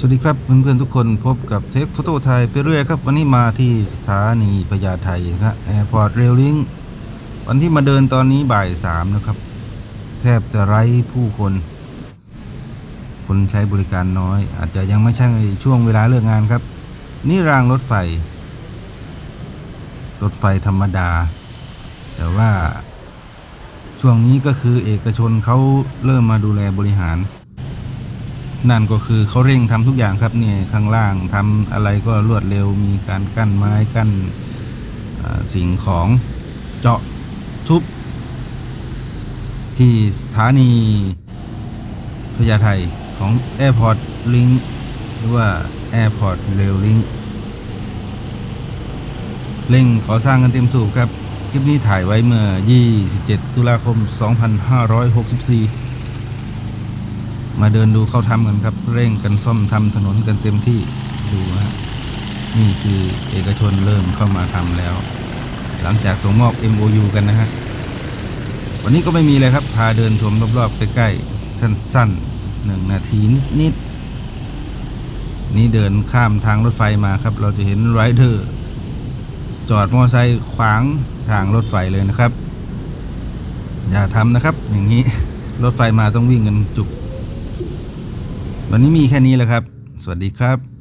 สวัสดีครับเพื่อนๆทุกคนพบกับเทคโฟโต้ไทยไปเรื่อยครับ วันนี้มาที่สถานีพญาไทนะครับแอร์พอร์ตเรลลิงวันที่มาเดินตอนนี้บ่ายสามนะครับ แทบจะไร้ผู้คน คนใช้บริการน้อย อาจจะยังไม่ใช่ช่วงเวลาเลิกงานครับ นี่รางรถไฟ รถไฟธรรมดา แต่ว่าช่วงนี้ก็คือเอกชนเขาเริ่มมาดูแลบริหาร นั่นก็คือเขาเร่งทำทุกอย่างครับเนี่ยข้างล่างทำอะไรก็รวดเร็วมีการกั้นไม้กั้นสิ่งของเจาะทุบ ที่สถานีพญาไทของ Airport Link หรือว่า Airport Rail Link เร่งก่อสร้างกันเต็มสูบครับ คลิปนี้ถ่ายไว้เมื่อ 27 ตุลาคม 2564 มาเดินดูเขาทำกันครับ เร่งกันซ่อมทำถนนกันเต็มที่ดูฮะนี่คือเอกชนเริ่มเข้ามาทำแล้ว หลังจากส่งมอบ MOU กันนะฮะวันนี้ก็ไม่มีเลยครับ พาเดินชมรอบๆใกล้ๆสั้นๆหนึ่งนาทีนิดๆนี่เดินข้ามทางรถไฟมาครับ เราจะเห็นไรเดอร์จอดมอเตอร์ไซค์ขวางทางรถไฟเลยนะครับ อย่าทำนะครับ อย่างนี้รถไฟมาต้องวิ่งกันจุก วันนี้มีแค่นี้แหละครับ สวัสดีครับ